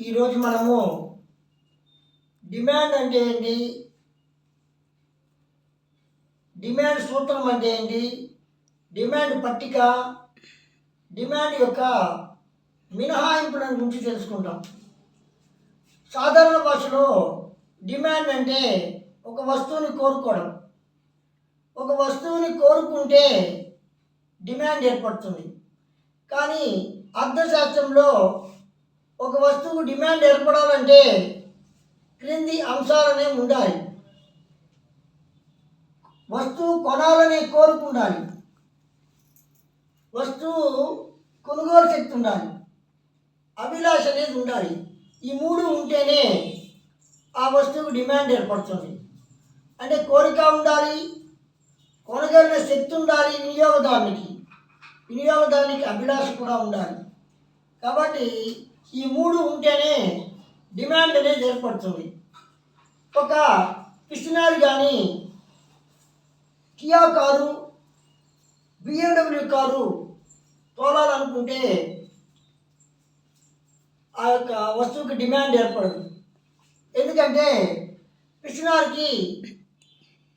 ఈరోజు మనము డిమాండ్ అంటే ఏంటి? డిమాండ్ సూత్రం అంటే ఏంటి? డిమాండ్ పట్టిక డిమాండ్ యొక్క మినహాయింపులను గురించి తెలుసుకుంటాం సాధారణ భాషలో డిమాండ్ అంటే ఒక వస్తువుని కోరుకోవడం. ఒక వస్తువుని కోరుకుంటే డిమాండ్ ఏర్పడుతుంది. కానీ అర్థశాస్త్రంలో ఒక వస్తువు డిమాండ్ ఏర్పడాలంటే క్రింది అంశాలనే ఉండాలి. వస్తువు కొనాలనే కోరుకుండాలి వస్తువు కొనుగోలు శక్తి ఉండాలి. అభిలాష అనేది ఉండాలి. ఈ మూడు ఉంటేనే ఆ వస్తువుకు డిమాండ్ ఏర్పడుతుంది. అంటే కోరిక ఉండాలి కొనగలిగిన శక్తి ఉండాలి వినియోగదారునికి. వినియోగదారునికి అభిలాష కూడా ఉండాలి. కాబట్టి ఈ మూడు ఉంటేనే డిమాండ్ అనేది ఏర్పడుతుంది. ఒక పిసినారి కానీ కియా కారు బిఎండబ్ల్యూ కారు తోలాలనుకుంటే ఆ యొక్క వస్తువుకి డిమాండ్ ఏర్పడదు. ఎందుకంటే పిసినారికి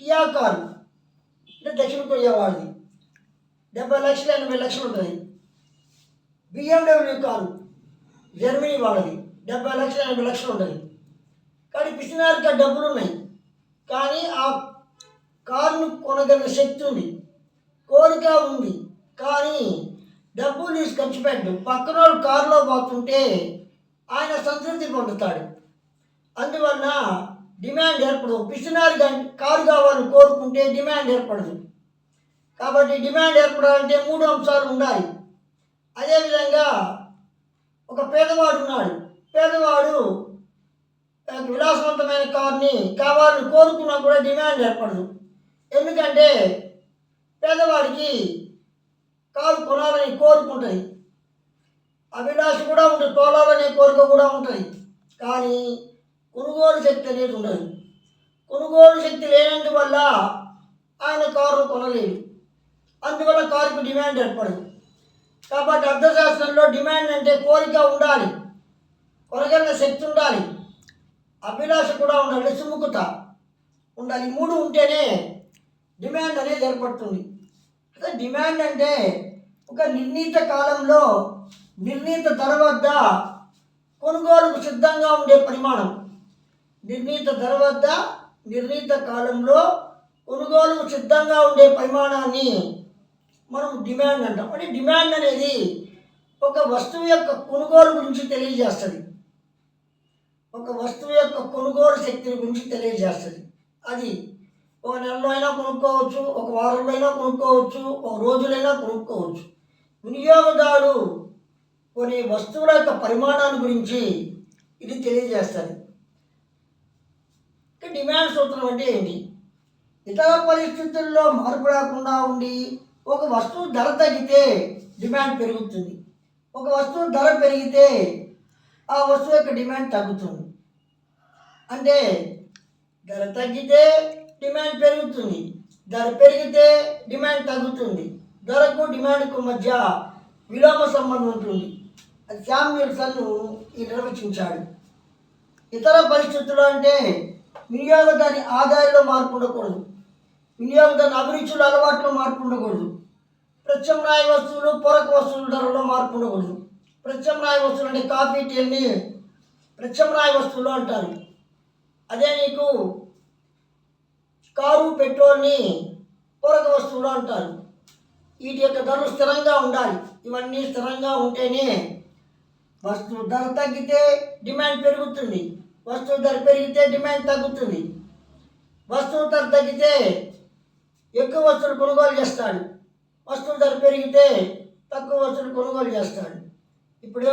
కియా కారు అంటే దక్షిణ కొరియా వాడిది డెబ్బై లక్షలు ఎనభై లక్షలు ఉంటుంది. బిఎండబ్ల్యూ కారు జర్మనీ వాళ్ళది. డెబ్బై లక్షలు ఎనభై లక్షలు ఉంటుంది. కానీ పిసినారికి ఆ డబ్బులు ఉన్నాయి కానీ ఆ కారును కొనగలిగిన శక్తి ఉంది. కోరిక ఉంది. కానీ డబ్బులు తీసి ఖర్చు పెట్టు పక్కన వాళ్ళు కారులో పోతుంటే ఆయన సంతృప్తి పొందుతాడు. అందువలన డిమాండ్ ఏర్పడదు. పిసినారు కానీ కారు కావాలని కోరుకుంటే డిమాండ్ ఏర్పడదు. కాబట్టి డిమాండ్ ఏర్పడాలంటే మూడు అంశాలు ఉండాలి. అదేవిధంగా ఒక పేదవాడు ఉన్నాడు. పేదవాడు విలాసవంతమైన కార్ని కావాలని కోరుకున్నా కూడా డిమాండ్ ఏర్పడదు. ఎందుకంటే పేదవాడికి కారు కొనాలని కోరుకుంటుంది అభిలాష కూడా ఉంటుంది తోలాలనే కోరిక కూడా ఉంటుంది. కానీ కొనుగోలు శక్తి అనేది ఉండదు. కొనుగోలు శక్తి లేనందువల్ల ఆయన కారు కొనలేదు అందువల్ల కారుకు డిమాండ్ ఏర్పడదు. కాబట్టి అర్థశాస్త్రంలో డిమాండ్ అంటే కోరిక ఉండాలి. కొనగలిగిన శక్తి ఉండాలి. అభిలాష కూడా ఉండాలి సుముఖత ఉండాలి. మూడు ఉంటేనే డిమాండ్ అనేది ఏర్పడుతుంది. అదే డిమాండ్ అంటే ఒక నిర్ణీత కాలంలో నిర్ణీత ధర వద్ద కొనుగోలుకు సిద్ధంగా ఉండే పరిమాణం. నిర్ణీత ధర వద్ద నిర్ణీత కాలంలో కొనుగోలుకు సిద్ధంగా ఉండే పరిమాణాన్ని మనం డిమాండ్ అంటాం. అంటే డిమాండ్ అనేది ఒక వస్తువు యొక్క కొనుగోలు గురించి తెలియజేస్తుంది. ఒక వస్తువు యొక్క కొనుగోలు శక్తిని గురించి తెలియజేస్తుంది. అది ఒక నెలలో అయినా కొనుక్కోవచ్చు ఒక వారంలో అయినా కొనుక్కోవచ్చు ఒక రోజులైనా కొనుక్కోవచ్చు. వినియోగదారుడు కొన్ని వస్తువుల యొక్క పరిమాణాన్ని గురించి ఇది తెలియజేస్తుంది. డిమాండ్ సూత్రం అంటే ఏంటి? ఇతర పరిస్థితుల్లో మార్పు రాకుండా ఉండి ఒక వస్తువు ధర తగ్గితే డిమాండ్ పెరుగుతుంది. ఒక వస్తువు ధర పెరిగితే ఆ వస్తువు యొక్క డిమాండ్ తగ్గుతుంది. అంటే ధర తగ్గితే డిమాండ్ పెరుగుతుంది. ధర పెరిగితే డిమాండ్ తగ్గుతుంది. ధరకు డిమాండ్కు మధ్య విలోమ సంబంధం ఉంటుంది. అది శామ్యుల్సన్ ఈ నిర్వచించాడు. ఇతర పరిస్థితులు అంటే వినియోగదారి ఆదాయంలో మార్పు ఉండకూడదు. వినియోగదారుని అభిరుచులు అలవాట్లు మార్పు ఉండకూడదు. ప్రత్యామ్నాయ వస్తువులు పూరక వస్తువుల ధరలో మార్పు ఉండకూడదు. ప్రత్యామ్నాయ వస్తువులు అంటే కాఫీ టీని ప్రత్యామ్నాయ వస్తువులు అంటారు. అదే నీకు కారు పెట్రోల్ని పూరక వస్తువులు అంటారు. వీటి యొక్క ధరలు స్థిరంగా ఉండాలి. ఇవన్నీ స్థిరంగా ఉంటేనే వస్తువు ధర తగ్గితే డిమాండ్ పెరుగుతుంది. వస్తువు ధర పెరిగితే డిమాండ్ తగ్గుతుంది. వస్తువు ధర తగ్గితే ఎక్కువ వస్తువులు కొనుగోలు చేస్తాడు. వస్తువు ధర పెరిగితే తక్కువ వస్తువులు కొనుగోలు చేస్తాడు. ఇప్పుడు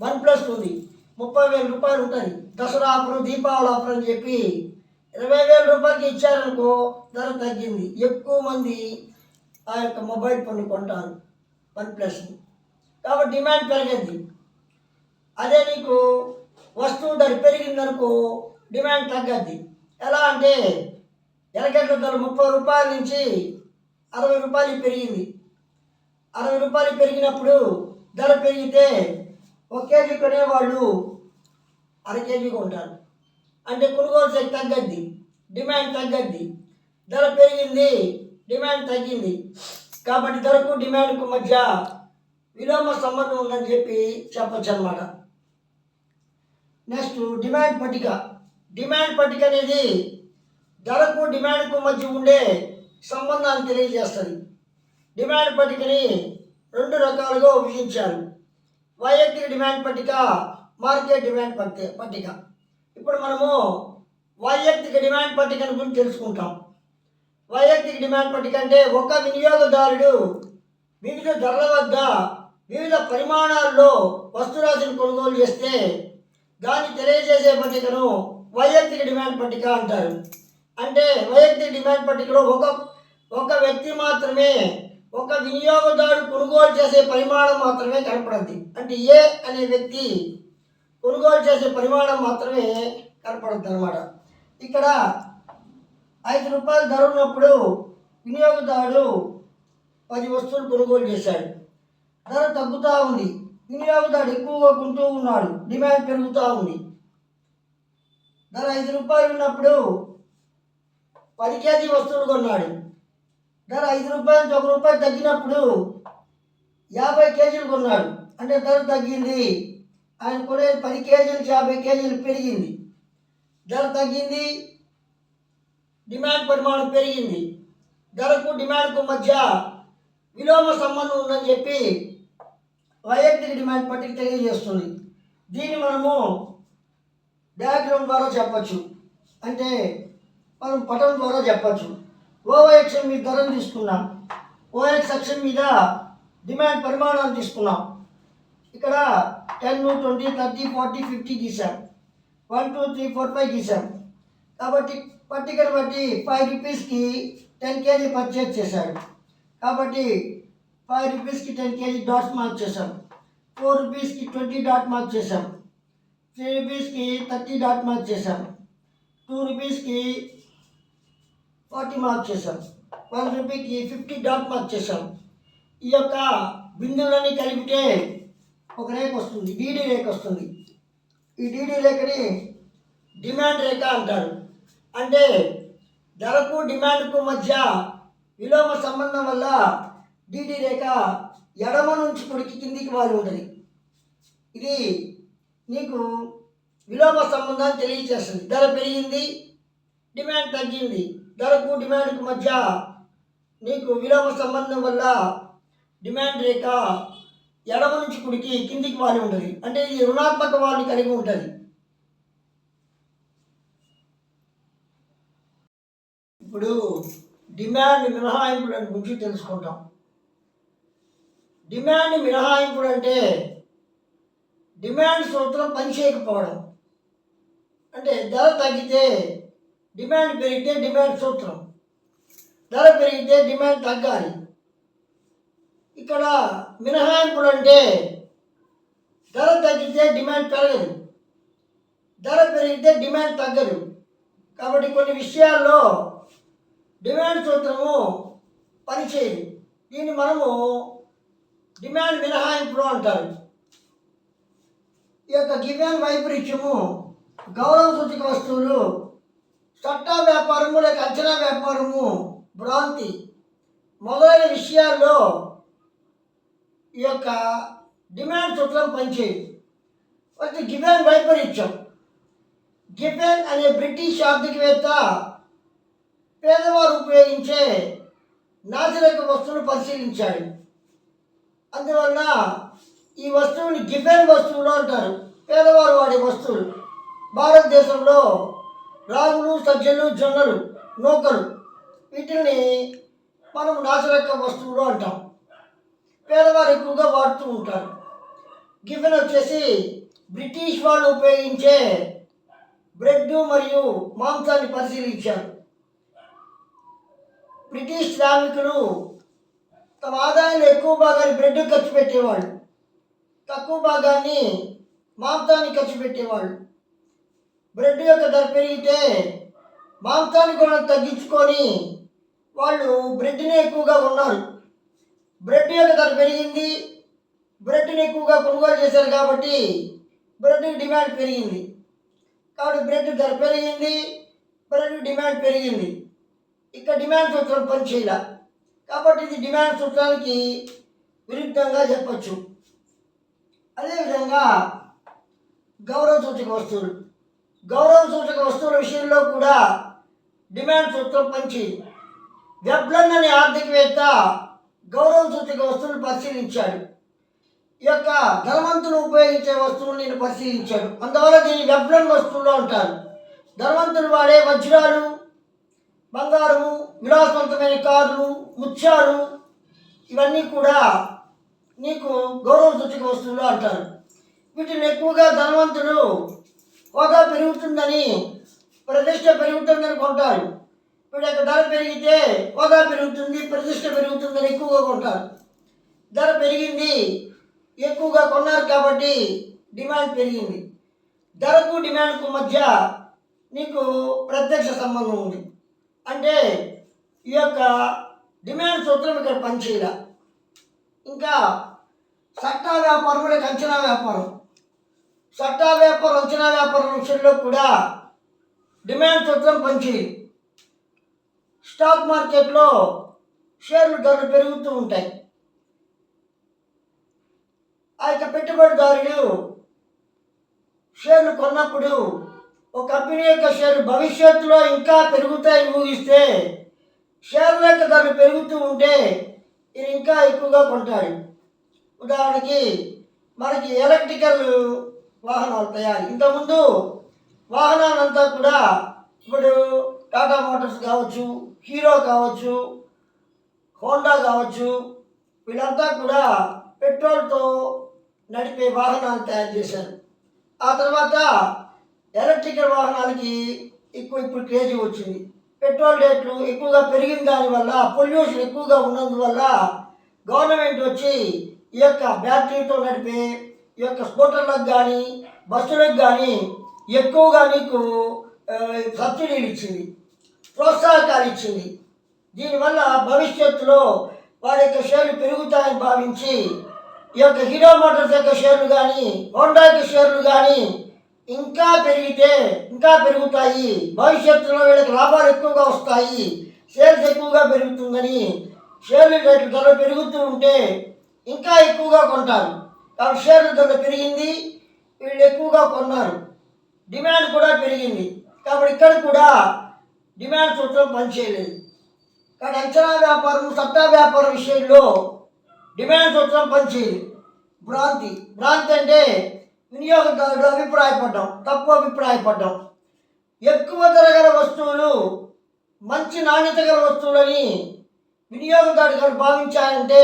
వన్ ప్లస్ ఉంది. ముప్పై వేల రూపాయలు ఉంటుంది. దసరా ఆఫర్ దీపావళి ఆఫర్ అని చెప్పి ఇరవై వేల రూపాయలకి ఇచ్చారనుకో ధర తగ్గింది. ఎక్కువ మంది ఆ యొక్క మొబైల్ ఫోన్ కొంటారు వన్ ప్లస్ కాబట్టి డిమాండ్ పెరిగింది. అదే నీకు వస్తువు ధర పెరిగిందనుకో డిమాండ్ తగ్గద్ది. ఎలా అంటే ఎలగడ్డ ధర ముప్పై రూపాయల నుంచి అరవై రూపాయలు పెరిగింది. అరవై రూపాయలు పెరిగినప్పుడు ధర పెరిగితే ఒక కేజీ కొనేవాళ్ళు అర కేజీ కొంటారు. అంటే కొనుగోలు శక్తి తగ్గద్ది డిమాండ్ తగ్గద్ది. ధర పెరిగింది డిమాండ్ తగ్గింది. కాబట్టి ధరకు డిమాండ్కు మధ్య విలోమ సంబంధం ఉందని చెప్పి చెప్పచ్చు అనమాట నెక్స్ట్ డిమాండ్ పట్టిక. డిమాండ్ పట్టిక అనేది ధరకు డిమాండ్కు మధ్య ఉండే సంబంధాన్ని తెలియజేస్తుంది. డిమాండ్ పట్టికని రెండు రకాలుగా విభజించారు. వైయక్తిక డిమాండ్ పట్టిక మార్కెట్ డిమాండ్ పట్టి పట్టిక. ఇప్పుడు మనము వైయక్తిక డిమాండ్ పట్టికను గురించి తెలుసుకుంటాం. వైయక్తిక డిమాండ్ పట్టిక అంటే ఒక వినియోగదారుడు వివిధ ధరల వద్ద వివిధ పరిమాణాల్లో వస్తురాశిని కొనుగోలు చేస్తే దాన్ని తెలియజేసే పట్టికను వైయక్తిక డిమాండ్ పట్టిక అంటారు. అంటే వైయక్తిక డిమాండ్ పట్టికలో ఒక ఒక వ్యక్తి మాత్రమే ఒక వినియోగదారుడు కొనుగోలు చేసే పరిమాణం మాత్రమే కనపడద్ది. అంటే ఏ అనే వ్యక్తి కొనుగోలు చేసే పరిమాణం మాత్రమే కనపడద్దు అనమాట ఇక్కడ ఐదు రూపాయలు ధర ఉన్నప్పుడు వినియోగదారుడు పది వస్తువులు కొనుగోలు చేశాడు. ధర తగ్గుతూ ఉంది. వినియోగదారుడు ఎక్కువగా కొంటూ ఉన్నాడు. డిమాండ్ పెరుగుతూ ఉంది. ధర ఐదు రూపాయలు ఉన్నప్పుడు పది కేజీ వస్తువులు కొన్నాడు. ధర ఐదు రూపాయలు నుంచి ఒక రూపాయి తగ్గినప్పుడు యాభై కేజీలు కొన్నాడు. అంటే ధర తగ్గింది. ఆయన కొనే పది కేజీలు యాభై కేజీలు పెరిగింది. ధర తగ్గింది. డిమాండ్ పరిమాణం పెరిగింది. ధరకు డిమాండ్కు మధ్య విలోమ సంబంధం ఉందని చెప్పి వైయక్తిక డిమాండ్ పట్టిక తెలియజేస్తుంది. దీన్ని మనము డయాగ్రామ్ ద్వారా చెప్పచ్చు. అంటే మనం పటం ద్వారా చెప్పచ్చు. ఓవైఎక్స్ మీద ధరను తీసుకున్నాం. ఓఎక్స్ అక్షం మీద డిమాండ్ పరిమాణాలు తీసుకున్నాం. ఇక్కడ ten twenty thirty forty fifty గీసాం one two three four five గీసాం కాబట్టి పట్టికను బట్టి ఫైవ్ రూపీస్కి టెన్ కేజీ పర్చేజ్ చేశాడు కాబట్టి ఫైవ్ రూపీస్కి టెన్ కేజీ డాట్స్ మార్క్ చేశాం. ఫోర్ రూపీస్కి ట్వంటీ డాట్ మార్క్ చేశాం. త్రీ రూపీస్కి థర్టీ డాట్ మార్క్ చేశాం. టూ రూపీస్కి ఫార్టీ మార్క్ చేశాం. వన్ రూపీకి ఫిఫ్టీ డాట్ మార్క్ చేశాం. ఈ యొక్క బిందువులన్నీ కలిపితే ఒక రేఖ వస్తుంది డీడీ రేఖ వస్తుంది. ఈ డీడీ రేఖని డిమాండ్ రేఖ అంటారు. అంటే ధరకు డిమాండ్కు మధ్య విలోమ సంబంధం వల్ల డీడీ రేఖ ఎడమ నుంచి కుడికి కిందికి వారి ఉంటుంది. ఇది నీకు విలోమ సంబంధాన్ని తెలియజేస్తుంది. ధర పెరిగింది డిమాండ్ తగ్గింది. ధరకు డిమాండ్కు మధ్య నీకు విలోమ సంబంధం వల్ల డిమాండ్ రేఖ ఎడమ నుంచి కుడికి కిందికి వాలి ఉంటుంది. అంటే ఇది రుణాత్మక వాలిని కలిగి ఉంటుంది. ఇప్పుడు డిమాండ్ మినహాయింపుల గురించి తెలుసుకుంటాం. డిమాండ్ మినహాయింపుడు అంటే డిమాండ్ సూత్రం పనిచేయకపోవడం అంటే ధర తగ్గితే డిమాండ్ పెరిగితే డిమాండ్ సూత్రం. ధర పెరిగితే డిమాండ్ తగ్గాలి. ఇక్కడ మినహాయింపుడు అంటే ధర తగ్గితే డిమాండ్ పెరగదు. ధర పెరిగితే డిమాండ్ తగ్గదు. కాబట్టి కొన్ని విషయాల్లో డిమాండ్ సూత్రము పనిచేయదు. దీన్ని మనము డిమాండ్ మినహాయింపుడు అంటారు. ఈ యొక్క గివెన్ వైపరీత్యము గౌరవ సూచిక వస్తువులు చట్టా వ్యాపారము లేక అంచనా వ్యాపారము భ్రాంతి మొదలైన విషయాల్లో ఈ యొక్క డిమాండ్ సూత్రం పనిచేయదు. ఫస్ట్ గిబెన్ వైపరీత్యం. గిబెన్ అనే బ్రిటిష్ ఆర్థికవేత్త పేదవారు ఉపయోగించే నాసిరక వస్తువును పరిశీలించాడు. అందువల్ల ఈ వస్తువుని గిఫెన్ వస్తువులు అంటారు. పేదవారు వాడే వస్తువులు. భారతదేశంలో రాగులు సజ్జలు జొన్నలు నూకలు. వీటిని మనం నాసిరక వస్తువులు అంటాం. పేదవారు ఎక్కువగా వాడుతూ ఉంటారు. గిఫెన్ వచ్చేసి బ్రిటిష్ వాళ్ళు ఉపయోగించే బ్రెడ్ మరియు మాంసాన్ని పరిశీలించారు. బ్రిటిష్ శ్రామికులు తమ ఆదాయంలో ఎక్కువ భాగాన్ని బ్రెడ్ ఖర్చు పెట్టేవాళ్ళు. తక్కువ భాగాన్ని మాంసాన్ని ఖర్చు పెట్టేవాళ్ళు. బ్రెడ్ యొక్క ధర పెరిగితే మాంసాన్ని కూడా తగ్గించుకొని వాళ్ళు బ్రెడ్ని ఎక్కువగా ఉన్నారు. బ్రెడ్ యొక్క ధర పెరిగింది బ్రెడ్ని ఎక్కువగా కొనుగోలు చేశారు కాబట్టి బ్రెడ్కి డిమాండ్ పెరిగింది. కాబట్టి బ్రెడ్ ధర పెరిగింది బ్రెడ్ డిమాండ్ పెరిగింది. ఇక్కడ డిమాండ్ సూత్రం పనిచేయాల. కాబట్టి ఇది డిమాండ్ సూత్రానికి విరుద్ధంగా చెప్పచ్చు. అదేవిధంగా గౌరవ సూచక వస్తువులు. గౌరవ సూచక వస్తువుల విషయంలో కూడా డిమాండ్ సూత్రం పంచి వెబ్లన్ అనే ఆర్థికవేత్త గౌరవ సూచక వస్తువులు పరిశీలించాడు. ఈ యొక్క ధనవంతులు ఉపయోగించే వస్తువులు నేను పరిశీలించాడు అందువల్ల దీన్ని వెబ్లన్ వస్తువులు అంటారు. ధనవంతులు వాడే వజ్రాలు బంగారము విలాసవంతమైన కార్లు ముత్యాలు ఇవన్నీ కూడా నీకు గౌరవ సూచక వస్తువులు అంటారు. వీటిని ఎక్కువగా ధనవంతులు హోదా పెరుగుతుందని ప్రతిష్ట పెరుగుతుందని కొంటారు. ఇప్పుడు యొక్క ధర పెరిగితే హోదా పెరుగుతుంది ప్రతిష్ట పెరుగుతుందని ఎక్కువగా కొంటారు. ధర పెరిగింది ఎక్కువగా కొన్నారు కాబట్టి డిమాండ్ పెరిగింది. ధరకు డిమాండ్కు మధ్య నీకు ప్రత్యక్ష సంబంధం ఉంది. అంటే ఈ యొక్క డిమాండ్ సూత్రం ఇక్కడ పనిచేయాల. ఇంకా సట్టా వ్యాపారం లేక అంచనా వ్యాపారం. సట్టా వ్యాపారం అంచనా వ్యాపారం విషయంలో కూడా డిమాండ్ సూత్రం పంచి స్టాక్ మార్కెట్లో షేర్లు ధరలు పెరుగుతూ ఉంటాయి. ఆ యొక్క పెట్టుబడిదారులు షేర్లు కొన్నప్పుడు ఒక కంపెనీ యొక్క షేర్లు భవిష్యత్తులో ఇంకా పెరుగుతాయని ఊహిస్తే షేర్ల యొక్క ధరలు పెరుగుతూ ఉంటే ఇది ఇంకా ఎక్కువగా కొంటాడు. ఉదాహరణకి మనకి ఎలక్ట్రికల్ వాహనాలు తయారు. ఇంతకుముందు వాహనాలంతా కూడా ఇప్పుడు టాటా మోటార్స్ కావచ్చు హీరో కావచ్చు హోండా కావచ్చు వీళ్ళంతా కూడా పెట్రోల్తో నడిపే వాహనాలు తయారు చేశారు. ఆ తర్వాత ఎలక్ట్రికల్ వాహనాలకి ఎక్కువ ఇప్పుడు క్రేజ్ వచ్చింది. పెట్రోల్ రేట్లు ఎక్కువగా పెరిగిన దానివల్ల పొల్యూషన్ ఎక్కువగా ఉన్నందువల్ల గవర్నమెంట్ వచ్చి ఈ యొక్క బ్యాటరీతో నడిపే ఈ యొక్క స్కూటర్లకు కానీ బస్సులకు కానీ ఎక్కువగా నీకు సబ్సిడీలు ఇచ్చింది ప్రోత్సాహకాలు ఇచ్చింది. దీనివల్ల భవిష్యత్తులో వారి యొక్క షేర్లు పెరుగుతాయని భావించి ఈ యొక్క హీరో మోటార్స్ యొక్క షేర్లు కానీ హోండా యొక్క షేర్లు కానీ ఇంకా పెరిగితే ఇంకా పెరుగుతాయి. భవిష్యత్తులో వీళ్ళకి లాభాలు ఎక్కువగా వస్తాయి. షేర్స్ ఎక్కువగా పెరుగుతుందని షేర్లు రేట్లు ధర పెరుగుతూ ఉంటే ఇంకా ఎక్కువగా కొంటారు. షేర్ల ధర పెరిగింది. వీళ్ళు ఎక్కువగా కొన్నారు. డిమాండ్ కూడా పెరిగింది. కాబట్టి ఇక్కడ కూడా డిమాండ్ సూత్రం పనిచేయలేదు కానీ అంచనా వ్యాపారం సట్టా వ్యాపారం విషయంలో డిమాండ్ సూత్రం పనిచేయదు భ్రాంతి. భ్రాంతి అంటే వినియోగదారుడు అభిప్రాయపడ్డం తప్పు అభిప్రాయపడ్డం. ఎక్కువ ధర గల వస్తువులు మంచి నాణ్యత గల వస్తువులని వినియోగదారుడు గారు భావించారంటే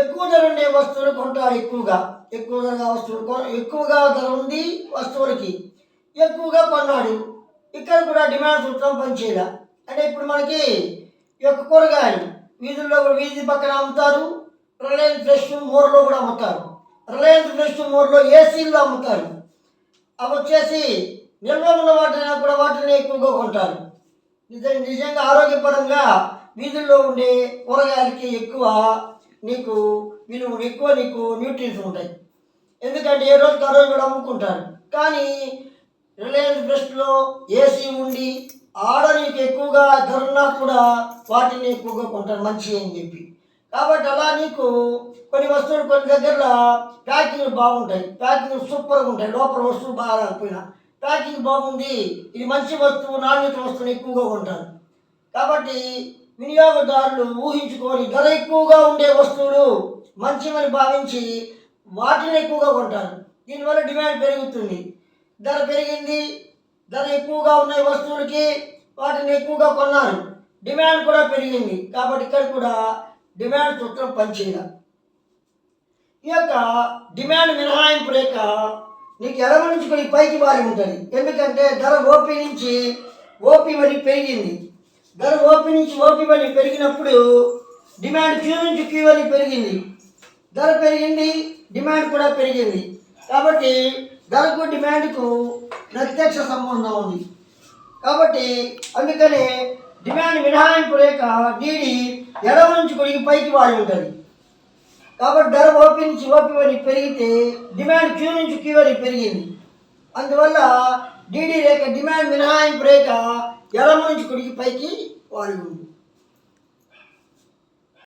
ఎక్కువ ధర ఉండే వస్తువులు కొంటారు ఎక్కువగా. ఎక్కువ ధర వస్తువులు ఎక్కువగా ధర ఉంది వస్తువులకి. ఎక్కువగా కొన్నాడు. ఇక్కడ కూడా డిమాండ్ సూత్రం పనిచేయాల. అంటే ఇప్పుడు మనకి యొక్క కూరగాయలు వీధుల్లో కూడా వీధి పక్కన అమ్ముతారు. రిలయన్స్ ఫ్రెష్ మోర్లో కూడా అమ్ముతారు. రిలయన్స్ ఫ్రెష్ మోర్లో ఏసీల్లో అమ్ముతారు. అవి వచ్చేసి నిల్వ ఉన్న వాటిని కూడా వాటిని ఎక్కువగా కొంటారు. నిజంగా ఆరోగ్యపరంగా వీధుల్లో ఉండే కూరగాయలకి ఎక్కువ నీకు విలువ ఎక్కువ నీకు న్యూట్రియన్స్ ఉంటాయి. ఎందుకంటే ఏ రోజుకి ఆ రోజు కూడా అమ్ముకుంటారు. కానీ రిలయన్స్ ఫ్రెష్లో ఏసీ ఉండి ఆడ నీకు ఎక్కువగా ధరన్నా కూడా వాటిని ఎక్కువగా కొంటారు మంచి అని చెప్పి. కాబట్టి అలా నీకు కొన్ని వస్తువులు కొన్ని దగ్గర ప్యాకింగ్ బాగుంటాయి. ప్యాకింగ్ సూపర్గా ఉంటాయి. లోపల వస్తువు బాగా రాకపోయినా ప్యాకింగ్ బాగుంది ఇది మంచి వస్తువు నాణ్యత వస్తువుని ఎక్కువగా కొంటారు. కాబట్టి వినియోగదారులు ఊహించుకొని ధర ఎక్కువగా ఉండే వస్తువులు మంచివని భావించి వాటిని ఎక్కువగా కొంటారు. దీనివల్ల డిమాండ్ పెరుగుతుంది. ధర పెరిగింది. ధర ఎక్కువగా ఉన్న వస్తువులకి వాటిని ఎక్కువగా కొన్నారు. డిమాండ్ కూడా పెరిగింది. కాబట్టి ఇక్కడ కూడా డిమాండ్ సూత్రం పనిచేయాలి ఈ యొక్క డిమాండ్ మినహాయింపు రేఖ నీకు ఎడమ నుంచి కొన్ని పైకి బారి ఉంటుంది. ఎందుకంటే ధర ఓపీ నుంచి ఓపీ వరకు పెరిగింది. ధర ఓపి నుంచి ఓపి వరకు పెరిగినప్పుడు డిమాండ్ క్యూ నుంచి క్యూ వరకు పెరిగింది. ధర పెరిగింది డిమాండ్ కూడా పెరిగింది. కాబట్టి ధరకు డిమాండ్కు ప్రత్యక్ష సంబంధం ఉంది. కాబట్టి అందుకనే డిమాండ్ మినహాయింపు రేఖ డీడీ ఎడమ నుంచి కొడిగి పైకి వాడి ఉంటుంది. కాబట్టి ధర ఓపి నుంచి ఓపి వరకు పెరిగితే డిమాండ్ క్యూ నుంచి క్యూ వరకు పెరిగింది. అందువల్ల డీడీ రేఖ డిమాండ్ మినహాయింపు రేఖ ఎడమ నుంచి కుడికి పైకి వాడి ఉంది